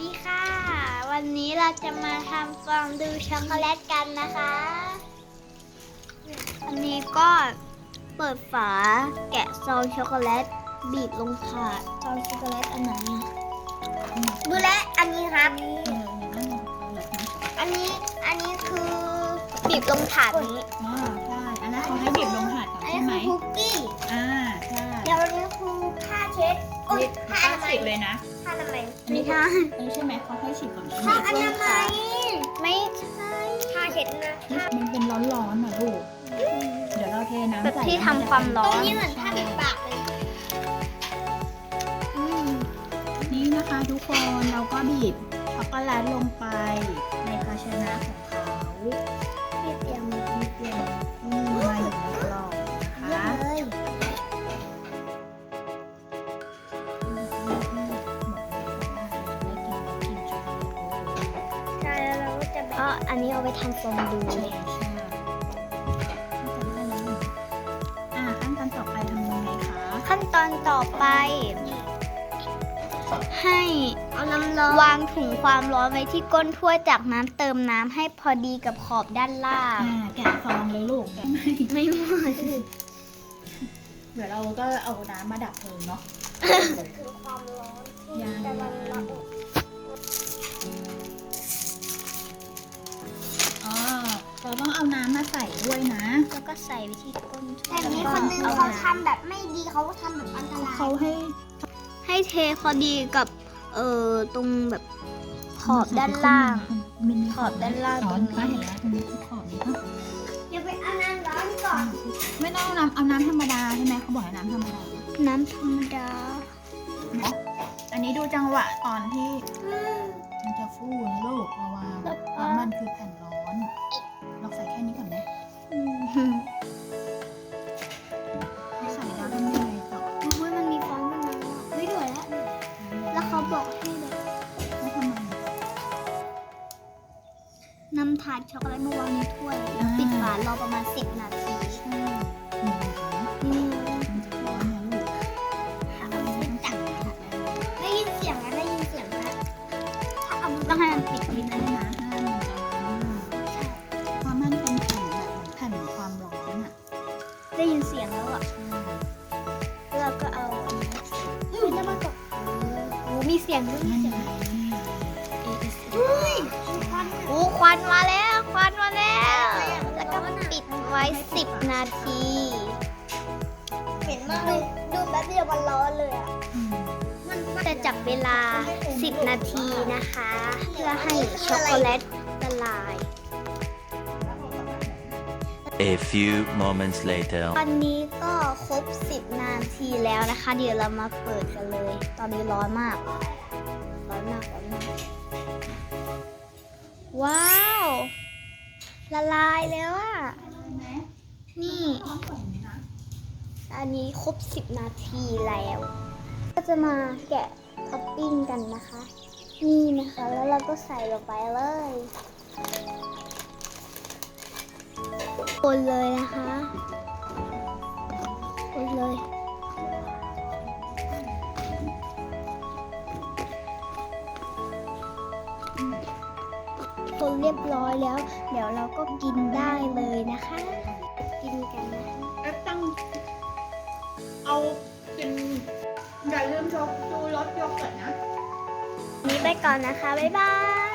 ดีค่ะ วันนี้เราจะมาทำฟองดูช็อกโกแลตกันนะคะ อันนี้ก็เปิดฝาแกะซองช็อกโกแลต บีบลงถาดซองช็อกโกแลตอันไหนอะดูแลวอันนี้ครับ อันนี้อันนี้คือบีบลงถาดนี้ อ๋อใช่อันนั้นเขาให้บีบลงถาดก่อนอันใช่นี้ไหมคือคุกกี้อ่าใช่เดี๋ยวอันนี้คือผ้าเช็ดโอ๊ยนี่ผ้าผ้าอนามัฉียกเลยนะผ้า อนามัยอันนี้ไม่ใช่เออใช่ไหมเขาให้ฉีกก่อนผ้าอนามัยไม่ใช่ผ้าเช็ดนะมันเป็นร้อนๆน่ะลูกเดี๋ยวเราเทน้ำแบบใส่ที่แล้วทำความร้อนจะนี่เหมือนผ้าปิดปากเลยนี่นะคะทุกคนเราก็บีบช็อกโกแลตลงไปในภาชนะของเขาพี่เตรียมนี่เตรียมนี่มาอยู่ในกล่อ อันนี้เอาไปทำฟองดูใช่ใช่อ่าขั้นตอนต่อไปทำยังไงคะ ขั้นตอนต่อไป ให้เอาน้ำร้อนวางถุงความร้อนไว้ที่ก้นถ้วยจากนั้นเติมน้ำให้พอดีกับขอบด้านล่างอ่าแกะฟองเลยลูกแกะไม่ไม่หมดเดี๋ยวเราก็เอาน้ำมาดับเพลิงเนาะคือความร้อนยังกำลังระอุอ๋อ ต้องเอาน้ำมาใส่ด้วยนะ แล้วก็ใส่ไว้ที่ก้นถ้วยแต่มีคนนึงเขาทำแบบไม่ดีเขาทำแบบอันตรายเขาให้ ให้เทพอดีกับเอ่อตรงแบบขอบด้านล่างมันมีขอบด้านล่างอ๋อตรงนี้ Dạ, ป้าเห็นแล้วตรงนี้คือขอบนี้ปะอย่าไปเอาน้ำร้อนก่อน ไม่ต้องเอาน้ำเอาน้ำธรรมดาใช่ไหมเขาบอกให้น้ำธรรมดา น้ำธรรมดาเนาะอันนี้ดูจังหวะตอนที่มันจะฟูนะลูกระวังเพราะมันคือแผ่น ถาดช็อกโกแลตมาวางในถ้วย อ่า ปิดฝารอประมาณ 10 นาทีใช่นี่นะคะนี่มันจะร้อนนะลูกเอาไปจับได้ยินเสียงแล้วได้ยินเสียงแล้วถ้าเอาต้องให้มันปิดนิดนึงนะห้ามเพราะมันเป็นแผ่นแบบเหมือนแผ่นความร้อนอะได้ยินเสียงแล้วอะแล้วเราก็เอาอันนี้อืมแล้วมันก็โอ้มีเสียงด้วยมีนั่นเสียงไง วันมาแล้วควันมาแล้ว แล้วก็ปิดไว้ 10 นาที เห็นมากเลยดูแป๊บเดียวมันร้อนเลยอะอืมจะจับเวลา 10 นาทีนะคะ เพื่อให้ช็อกโกแลตละลาย A few moments later. ตอนนี้ก็ครบ 10 นาทีแล้วนะคะ เดี๋ยวเรามาเปิดกันเลย ตอนนี้ร้อนมาก ร้อนมากร้อนมาก ว้าว ละลายแล้วอะนี่ อันนี้ครบ 10 นาทีแล้ว ก็จะมาแกะท็อปปิ้งกันนะคะ นี่นะคะ แล้วเราก็ใส่ลงไปเลยคนเลยนะคะคนเลย คนเรียบร้อยแล้ว เดี๋ยวเราก็กินได้เลยนะคะ กินกันนะคะเอ๊ะตั้งเอากินอย่าลืมชกดูรสโยเกิร์ตนะวันนี้ไปก่อนนะคะ บ๊ายบาย